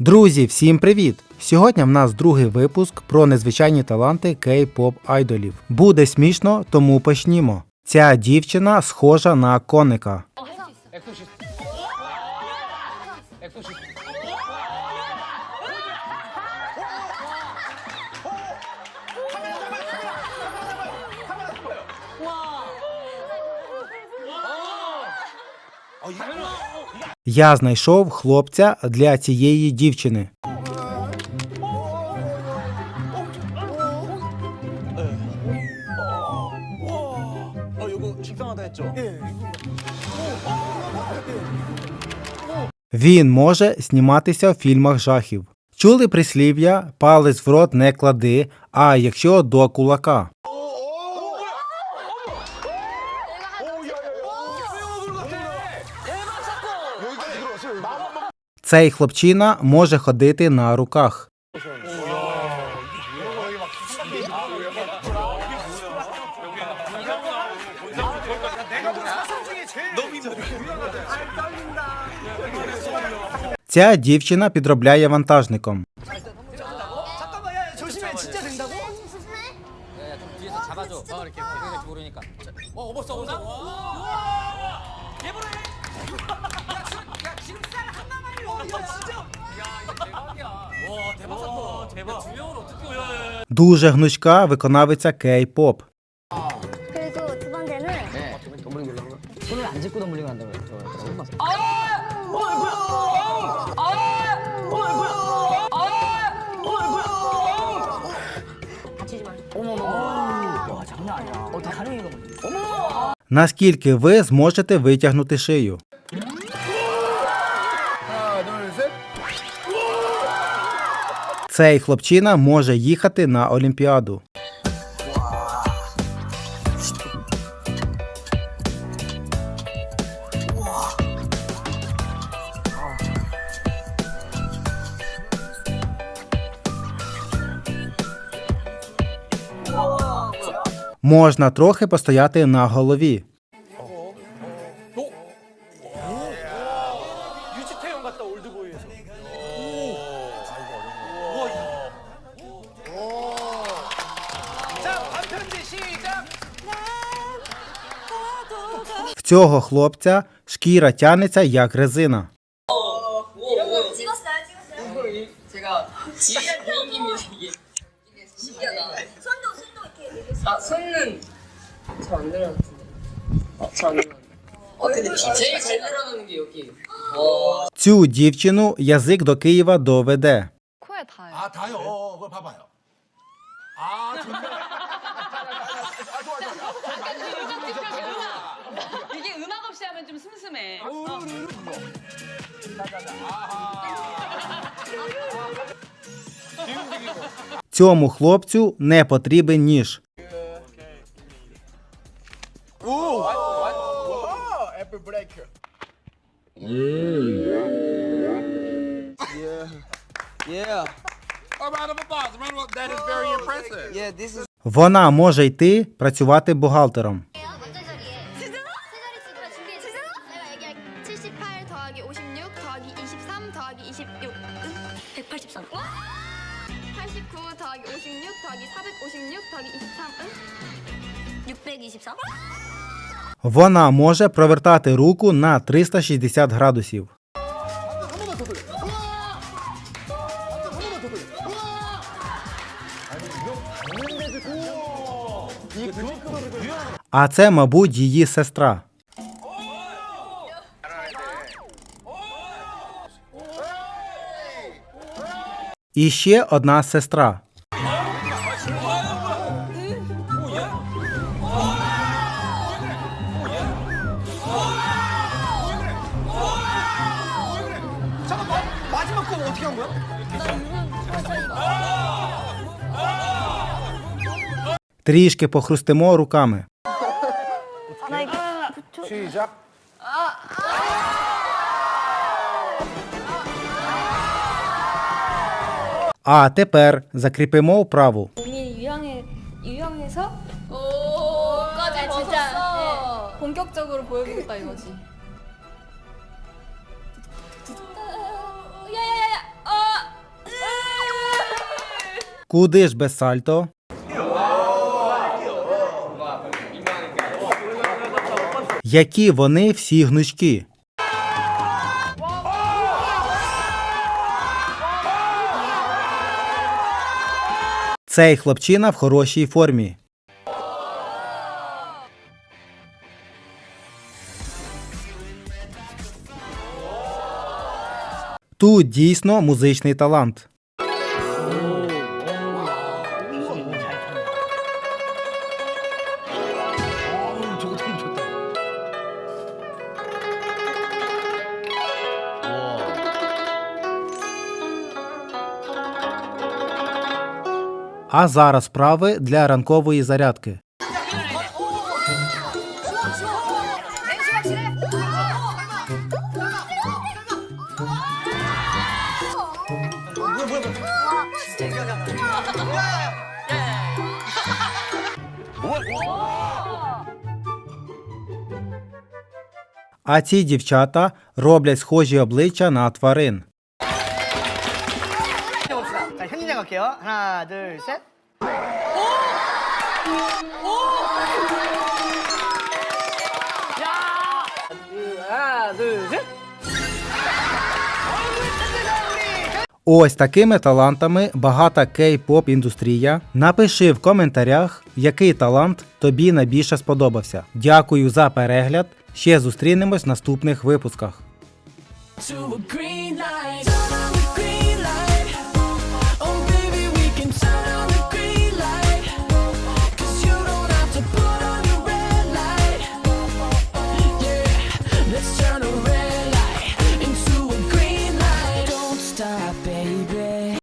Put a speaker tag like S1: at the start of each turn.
S1: Друзі, всім привіт! Сьогодні в нас другий випуск про незвичайні таланти кей-поп айдолів. Буде смішно, тому почнімо. Ця дівчина схожа на коника. Я знайшов хлопця для цієї дівчини. Він може зніматися в фільмах жахів. Чули прислів'я, палець в рот не клади, а якщо до кулака. Цей хлопчина може ходити на руках. Ця дівчина підробляє вантажником.
S2: 와, 야, 진짜. 야, 이거 대박이야. 와, 대박 사건. 대박. 두 명을 어떻게 야,
S1: Дуже гнучка виконавиця кей-поп.
S3: 그리고 두 번째는
S2: 네. 손을 안 짚고 덤블링 한다고 그랬더라고.
S3: 다치지 마.
S2: 와, 장난 아니야. 어, 다른 이거 뭐.
S1: Наскільки ви зможете витягнути шию? Цей хлопчина може їхати на Олімпіаду. Можна трохи постояти на голові.
S4: 올드보이에서. 자, 반편지 시작.
S1: В цього хлопця шкіра тянеться як резина.
S3: 찍었어요, 찍었어요.
S5: 제가 지휘한 개인기입니다 이게 이게 신기하다
S3: 손도 손도 이렇게.
S5: 아 손은 잘 안 늘어났는데 어잘안 늘어났네 어 근데 비- 제일 잘 늘어나는 게 여기 와
S1: Цю дівчину язик до Києва доведе.
S6: 코에 닿아요.
S4: 아, 다요. 어, 그거 봐봐요. 아, 좋네. 아, 좋아, 좋아.
S6: 이게 음악 없이 하면 좀 슴슴해.
S1: Цьому хлопцю не потрібен ніж.
S3: 진짜로? 내가 얘기할게. 78 더하기 56 더하기 23 더하기 26. 응? 183. 와! 89 더하기 56 더하기 456 더하기 23. 응? 623.
S1: вона може провертати руку на 360 градусів. А це, мабуть, її сестра. І ще одна сестра.
S4: 어떻게 한 거야?
S1: Трішки похрустимо руками.
S3: 나 이거
S4: 시작.
S1: А тепер закріпимо вправу.
S7: 본인이 유형에 유형에서
S3: 오까지
S7: 아, 진짜 네, 본격적으로 보여주겠다 이거지.
S1: Куди ж без сальто? Які вони всі гнучкі. Цей хлопчина в хорошій формі. Тут дійсно музичний талант. А зараз вправи для ранкової зарядки. А ці дівчата роблять схожі обличчя на тварин.
S8: 자, 현진이 갈게요. 하나, 둘, 셋.
S5: 하나, 둘, 셋.
S1: Ось такими талантами багата кей-поп індустрія. Напиши в коментарях, який талант тобі найбільше сподобався. Дякую за перегляд. Ще зустрінемось в наступних випусках.
S9: to a green light.